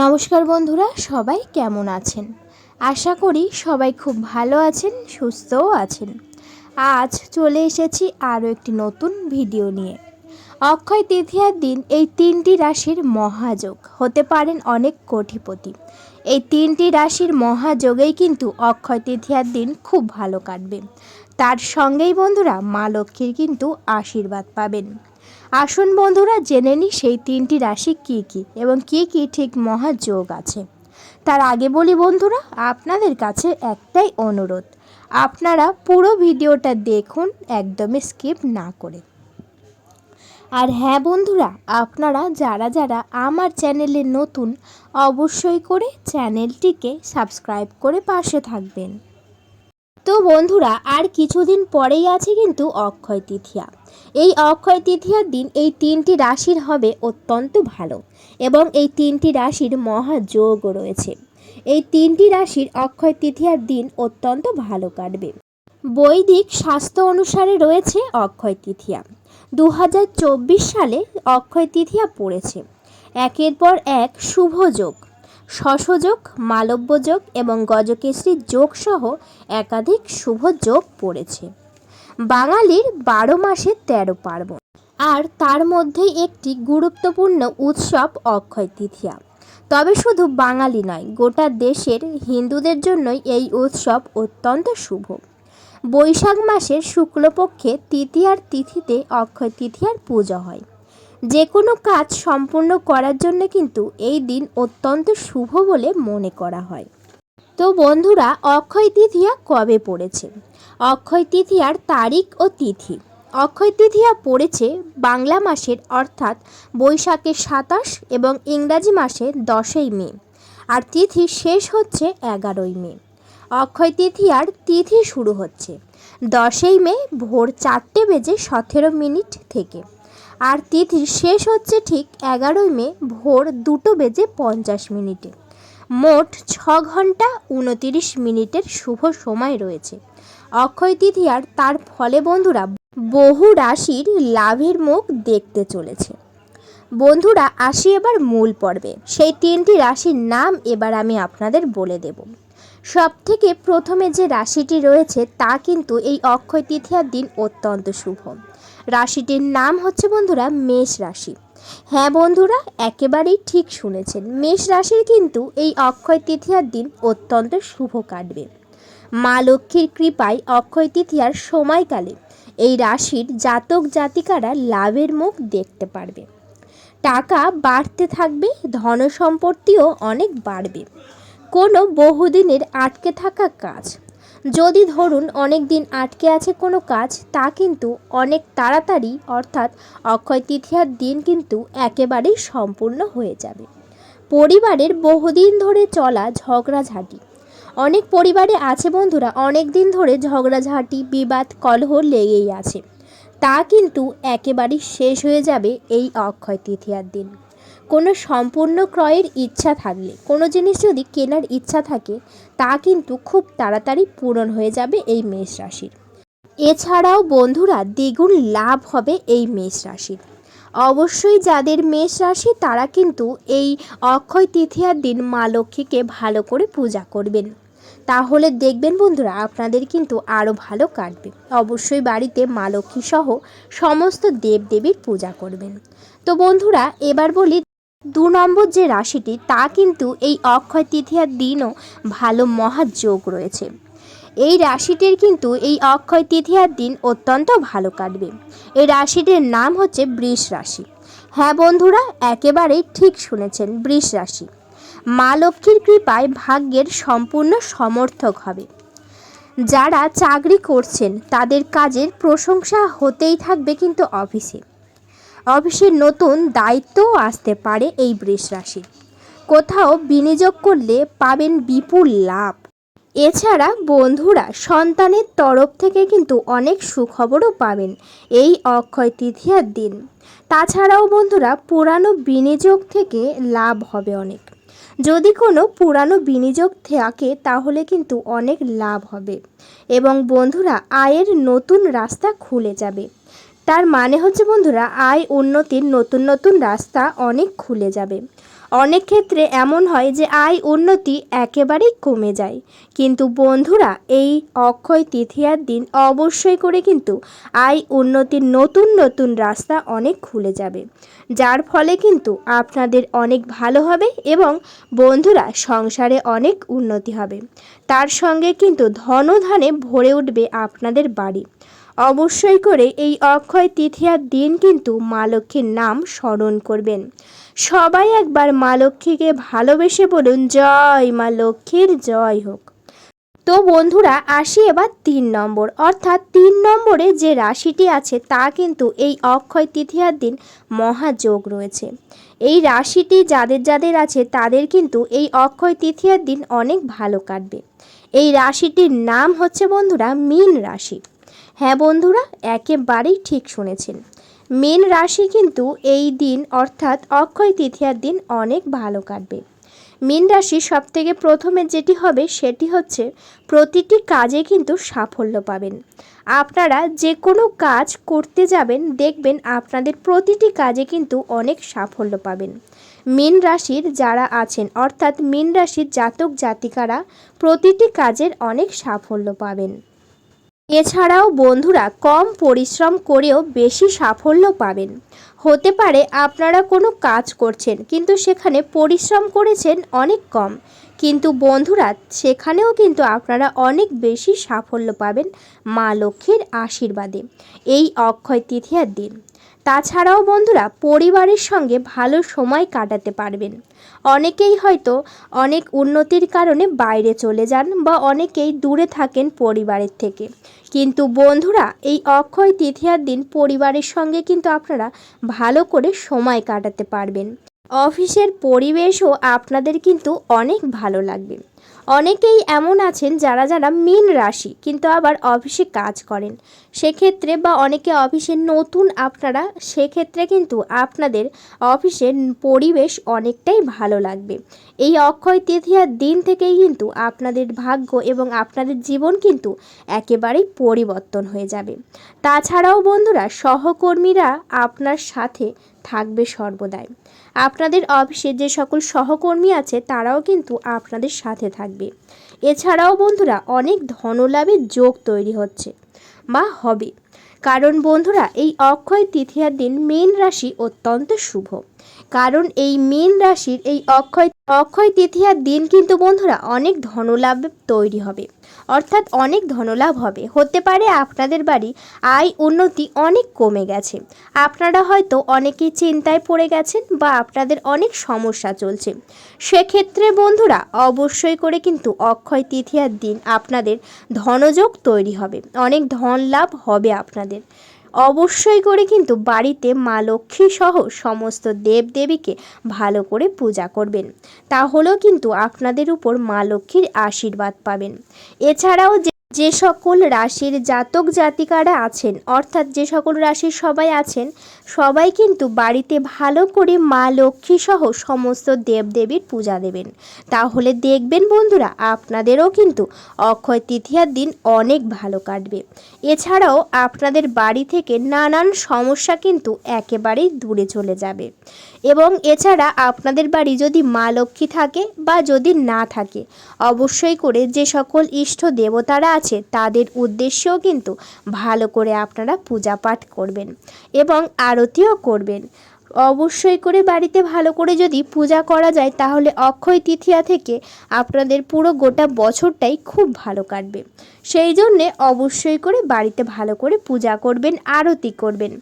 নমস্কার বন্ধুরা, সবাই কেমন আছেন? আশা করি সবাই খুব ভালো আছেন, সুস্থও আছেন। আজ চলে এসেছি আরও একটি নতুন ভিডিও নিয়ে। অক্ষয় তৃতীয়ার দিন এই তিনটি রাশির মহাযোগ, হতে পারেন অনেক কোটিপতি। এই তিনটি রাশির মহাযোগেই কিন্তু অক্ষয় তৃতীয়ার দিন খুব ভালো কাটবে। তার সঙ্গেই বন্ধুরা মা লক্ষ্মীর কিন্তু আশীর্বাদ পাবেন। আসুন বন্ধুরা, জেনে নিই সেই তিনটি রাশি কি কি এবং কি কি ঠিক মহাযোগ আছে। তার আগে বলি বন্ধুরা, আপনাদের কাছে একটাই অনুরোধ, আপনারা পুরো ভিডিওটা দেখুন, একদমই স্কিপ না করে। আর হ্যাঁ বন্ধুরা, আপনারা যারা যারা আমার চ্যানেলে নতুন, অবশ্যই করে চ্যানেলটিকে সাবস্ক্রাইব করে পাশে থাকবেন। তো বন্ধুরা, আর কিছুদিন পরেই আছে কিন্তু অক্ষয় তৃতীয়া। এই অক্ষয় তৃতীয়ার দিন এই তিনটি রাশির হবে অত্যন্ত ভালো এবং এই তিনটি রাশির মহাযোগও রয়েছে। এই তিনটি রাশির অক্ষয় তৃতীয়ার দিন অত্যন্ত ভালো কাটবে। বৈদিক স্বাস্থ্য অনুসারে রয়েছে অক্ষয় তৃতীয়া। দু হাজার চব্বিশ সালে অক্ষয় তৃতীয়া পড়েছে। একের পর এক শুভ যোগ শশযোগ মালব্যযোগ এবং গজকেশরী যোগসহ একাধিক শুভ যোগ পড়েছে। বাঙালির বারো মাসে তেরো পার্বণ। আর তার মধ্যেই একটি গুরুত্বপূর্ণ উৎসব অক্ষয় তৃতীয়া। তবে শুধু বাঙালি নয়, গোটা দেশের হিন্দুদের জন্যই এই উৎসব অত্যন্ত শুভ। বৈশাখ মাসের শুক্লপক্ষে তৃতীয়ার তিথিতে অক্ষয় তৃতীয়ার পুজো হয়। যে কোনো কাজ সম্পূর্ণ করার জন্য কিন্তু এই দিন অত্যন্ত শুভ বলে মনে করা হয়। তো বন্ধুরা, অক্ষয় তৃতীয়া কবে পড়েছে? অক্ষয় তৃতীয়ার তারিখ ও তিথি। অক্ষয় তৃতীয়া পড়েছে বাংলা মাসের, অর্থাৎ বৈশাখের সাতাশ এবং ইংরাজি মাসে দশই মে। আর তিথি শেষ হচ্ছে এগারোই মে। অক্ষয় তৃতীয়ার তিথি শুরু হচ্ছে দশই মে ভোর চারটে বেজে সতেরো মিনিট থেকে। আর তিথি শেষ হচ্ছে ঠিক এগারোই মে ভোর দুটো বেজে পঞ্চাশ মিনিটে। মোট ছ ঘণ্টা উনতিরিশ মিনিটের শুভ সময় রয়েছে। অক্ষয় তৃতীয়ার তার ফলে বন্ধুরা বহু রাশির লাভের মুখ দেখতে চলেছে। বন্ধুরা, আসি এবার মূল পর্বে। সেই তিনটি রাশির নাম এবার আমি আপনাদের বলে দেব। সব থেকে প্রথমে যে রাশিটি রয়েছে, তা কিন্তু এই অক্ষয় তৃতীয়ার দিন অত্যন্ত শুভ। রাশিটির নাম হচ্ছে বন্ধুরা, মেষ রাশি। হ্যাঁ বন্ধুরা, একেবারেই ঠিক শুনেছেন। মেষ রাশির কিন্তু এই অক্ষয় তৃতীয়ার দিন অত্যন্ত শুভ কাটবে। মা লক্ষ্মীর কৃপায় অক্ষয় তৃতীয়ার সময়কালে এই রাশির জাতক জাতিকারা লাভের মুখ দেখতে পারবে। টাকা বাড়তে থাকবে, ধন সম্পত্তিও অনেক বাড়বে। কোনো বহুদিনের আটকে থাকা কাজ। যদি ধরুন অনেক দিন আটকে আছে কোনো কাজ, তা কিন্তু অনেক তাড়াতাড়ি অর্থাৎ অক্ষয় তৃতীয়ার দিন কিন্তু একেবারেই সম্পূর্ণ হয়ে যাবে। পরিবারের বহুদিন ধরে চলা ঝগড়াঝাঁটি। অনেক পরিবারে আছে বন্ধুরা অনেক দিন ধরে ঝগড়াঝাঁটি, বিবাদ, কলহ লেগেই আছে। তা কিন্তু একেবারেই শেষ হয়ে যাবে এই অক্ষয় তৃতীয়ার দিন। কোনো সম্পূর্ণ ক্রয়ের ইচ্ছা থাকলে, কোনো জিনিস যদি কেনার ইচ্ছা থাকে, তা কিন্তু খুব তাড়াতাড়ি পূরণ হয়ে যাবে এই মেষ রাশির। এছাড়াও বন্ধুরা দ্বিগুণ লাভ হবে এই মেষ রাশির। অবশ্যই যাদের মেষ রাশি, তারা কিন্তু এই অক্ষয় তৃতীয়ার দিন মা লক্ষ্মীকে ভালো করে পূজা করবেন। তাহলে দেখবেন বন্ধুরা, আপনাদের কিন্তু আরও ভালো কাটবে। অবশ্যই বাড়িতে মা লক্ষ্মী সহ সমস্ত দেবদেবীর পূজা করবেন। তো বন্ধুরা, এবার বলি দু নম্বর যে রাশিটি, তা কিন্তু এই অক্ষয় তৃতীয়ার দিনও ভালো মহাযোগ রয়েছে। এই রাশিটির কিন্তু এই অক্ষয় তৃতীয়ার দিন অত্যন্ত ভালো কাটবে। এই রাশিটির নাম হচ্ছে বৃষ রাশি। হ্যাঁ বন্ধুরা, একেবারেই ঠিক শুনেছেন বৃষ রাশি। মা লক্ষ্মীর কৃপায় ভাগ্যের সম্পূর্ণ সমর্থক হবে। যারা চাকরি করছেন, তাদের কাজের প্রশংসা হতেই থাকবে কিন্তু অফিসে। অফিসের নতুন দায়িত্বও আসতে পারে এই বৃষ রাশির কোথাও বিনিয়োগ করলে পাবেন বিপুল লাভ। এছাড়া বন্ধুরা সন্তানের তরফ থেকে কিন্তু অনেক সুখবরও পাবেন এই অক্ষয় তৃতীয়ার দিন। তাছাড়াও বন্ধুরা, পুরানো বিনিয়োগ থেকে লাভ হবে অনেক। যদি কোনো পুরানো বিনিয়োগ থাকে, তাহলে কিন্তু অনেক লাভ হবে। এবং বন্ধুরা, আয়ের নতুন রাস্তা খুলে যাবে। তার মানে হচ্ছে বন্ধুরা, আয় উন্নতির নতুন নতুন রাস্তা অনেক খুলে যাবে। অনেক ক্ষেত্রে এমন হয় যে আয় উন্নতি একেবারেই কমে যায়। কিন্তু বন্ধুরা, এই অক্ষয় তৃতীয়ার দিন অবশ্যই করে কিন্তু আয় উন্নতির নতুন নতুন রাস্তা অনেক খুলে যাবে। যার ফলে কিন্তু আপনাদের অনেক ভালো হবে এবং বন্ধুরা, সংসারে অনেক উন্নতি হবে। তার সঙ্গে কিন্তু ধনধানে ভরে উঠবে আপনাদের বাড়ি। অবশ্যই করে এই অক্ষয় তৃতীয়ার দিন কিন্তু মা লক্ষ্মীর নাম স্মরণ করবেন। সবাই একবার মা লক্ষ্মীকে ভালোবেসে বলুন, জয় মা লক্ষ্মীর, জয় হোক। তো বন্ধুরা, আসি এবার তিন নম্বর। অর্থাৎ তিন নম্বরে যে রাশিটি আছে, তা কিন্তু এই অক্ষয় তৃতীয়ার দিন মহাযোগ রয়েছে। এই রাশিটি যাদের যাদের আছে, তাদের কিন্তু এই অক্ষয় তৃতীয়ার দিন অনেক ভালো কাটবে। এই রাশিটির নাম হচ্ছে বন্ধুরা, মীন রাশি। হ্যাঁ বন্ধুরা, একেবারেই ঠিক শুনেছেন। মীন রাশি কিন্তু এই দিন, অর্থাৎ অক্ষয় তৃতীয়ার দিন, অনেক ভালো কাটবে। মীন রাশি সব থেকে প্রথমে যেটি হবে সেটি হচ্ছে প্রতিটি কাজে কিন্তু সাফল্য পাবেন। আপনারা যে কোনো কাজ করতে যাবেন, দেখবেন আপনাদের প্রতিটি কাজে কিন্তু অনেক সাফল্য পাবেন। মীন রাশির যারা আছেন, অর্থাৎ মীন রাশির জাতক জাতিকারা প্রতিটি কাজের অনেক সাফল্য পাবেন। এছাড়াও বন্ধুরা কম পরিশ্রম করেও বেশি সাফল্য পাবেন। হতে পারে আপনারা কোনো কাজ করছেন, কিন্তু সেখানে পরিশ্রম করেছেন অনেক কম। কিন্তু বন্ধুরা, সেখানেও কিন্তু আপনারা অনেক বেশি সাফল্য পাবেন মা লক্ষ্মীর আশীর্বাদে। এই অক্ষয় তৃতীয়ার দিন। তাছাড়াও বন্ধুরা পরিবারের সঙ্গে ভালো সময় কাটাতে পারবেন। অনেকেই হয়তো অনেক উন্নতির কারণে বাইরে চলে যান বা অনেকেই দূরে থাকেন পরিবারের থেকে। কিন্তু বন্ধুরা, এই অক্ষয় তৃতীয়ার দিন পরিবারের সঙ্গে কিন্তু আপনারা ভালো করে সময় কাটাতে পারবেন। অফিসের পরিবেশও আপনাদের কিন্তু অনেক ভালো লাগবে। অনেকেই এমন আছেন যারা যারা মীন রাশি, কিন্তু আবার অফিসে কাজ করেন। সেক্ষেত্রে বা অনেকে অফিসে নতুন আপনারা, সেক্ষেত্রে কিন্তু আপনাদের অফিসের পরিবেশ অনেকটাই ভালো লাগবে। এই অক্ষয় তৃতীয়ার দিন থেকেই কিন্তু আপনাদের ভাগ্য এবং আপনাদের জীবন কিন্তু একেবারেই পরিবর্তন হয়ে যাবে। তাছাড়াও বন্ধুরা, সহকর্মীরা আপনার সাথে থাকবে সর্বদাই। আপনাদের অফিসে যে সকল সহকর্মী আছে, তারাও কিন্তু আপনাদের সাথে থাকবে। এছাড়াও বন্ধুরা, অনেক ধনলাভের যোগ তৈরি হচ্ছে বা হবে। কারণ বন্ধুরা, এই অক্ষয় তৃতীয়ার দিন মেন রাশি অত্যন্ত শুভ। কারণ এই মেন রাশির এই অক্ষয় অক্ষয় তৃতীয়ার দিন কিন্তু বন্ধুরা অনেক ধনলাভ তৈরি হবে। অর্থাৎ অনেক ধনলাভ হবে। হতে পারে আপনাদের বাড়ি আয় উন্নতি অনেক কমে গেছে। আপনারা হয়তো অনেকেই চিন্তায় পড়ে গেছেন বা আপনাদের অনেক সমস্যা চলছে। সেক্ষেত্রে বন্ধুরা অবশ্যই করে কিন্তু অক্ষয় তৃতীয়ার দিন আপনাদের ধনযোগ তৈরি হবে। অনেক ধন লাভ হবে আপনাদের। অবশ্যই করে কিন্তু বাড়িতে মা লক্ষ্মী সহ সমস্ত দেবদেবীকে ভালো করে পূজা করবেন। তাহলেও কিন্তু আপনাদের উপর মা লক্ষ্মীর আশীর্বাদ পাবেন। এছাড়াও যে সকল রাশির জাতক জাতিকারা আছেন, অর্থাৎ যে সকল রাশির সবাই আছেন, সবাই কিন্তু বাড়িতে ভালো করে মা লক্ষ্মী সহ সমস্ত দেবদেবীর পূজা দেবেন। তাহলে দেখবেন বন্ধুরা, আপনাদেরও কিন্তু অক্ষয় তৃতীয়ার দিন অনেক ভালো কাটবে। এছাড়াও আপনাদের বাড়ি থেকে নানান সমস্যা কিন্তু একেবারেই দূরে চলে যাবে। এবং এছাড়া আপনাদের বাড়ি যদি মা লক্ষ্মী থাকে বা যদি না থাকে, অবশ্যই করে যে সকল ইষ্ট দেবতারা আছে, তাদের উদ্দেশ্যেও কিন্তু ভালো করে আপনারা পূজা পাঠ করবেন এবং আরতিও করবেন। অবশ্যই করে বাড়িতে ভালো করে যদি পূজা করা যায়, তাহলে অক্ষয় তৃতীয়া থেকে আপনাদের পুরো গোটা বছরটাই খুব ভালো কাটবে। সেই জন্যে অবশ্যই করে বাড়িতে ভালো করে পূজা করবেন, আরতি করবেন।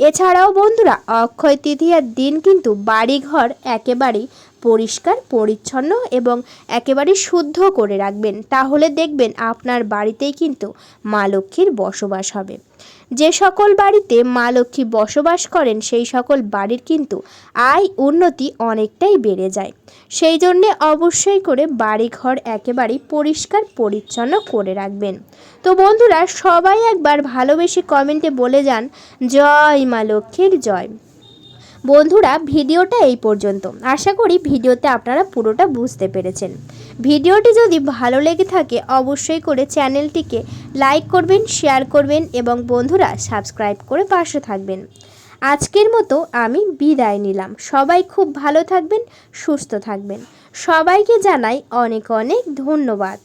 এছাড়াও বন্ধুরা, অক্ষয় তৃতীয়ার দিন কিন্তু বাড়িঘর একেবারেই পরিষ্কার, পরিচ্ছন্ন এবং একেবারে শুদ্ধ করে রাখবেন। তাহলে দেখবেন আপনার বাড়িতেই কিন্তু মা লক্ষ্মীর বসবাস হবে। যে সকল বাড়িতে মা লক্ষ্মী বসবাস করেন, সেই সকল বাড়ির কিন্তু আয় উন্নতি অনেকটাই বেড়ে যায়। সেই জন্যে অবশ্যই করে বাড়িঘর একেবারেই পরিষ্কার, পরিচ্ছন্ন করে রাখবেন। তো বন্ধুরা, সবাই একবার ভালোবেসে কমেন্টে বলে যান, জয় মা লক্ষ্মীর জয়। বন্ধুরা, ভিডিওটা এই পর্যন্ত। আশা করি ভিডিওতে আপনারা পুরোটা বুঝতে পেরেছেন। ভিডিওটি যদি ভালো লেগে থাকে, অবশ্যই করে চ্যানেলটিকে লাইক করবেন, শেয়ার করবেন এবং বন্ধুরা, সাবস্ক্রাইব করে পাশে থাকবেন। আজকের মতো আমি বিদায় নিলাম। সবাই খুব ভালো থাকবেন, সুস্থ থাকবেন। সবাইকে জানাই অনেক অনেক ধন্যবাদ।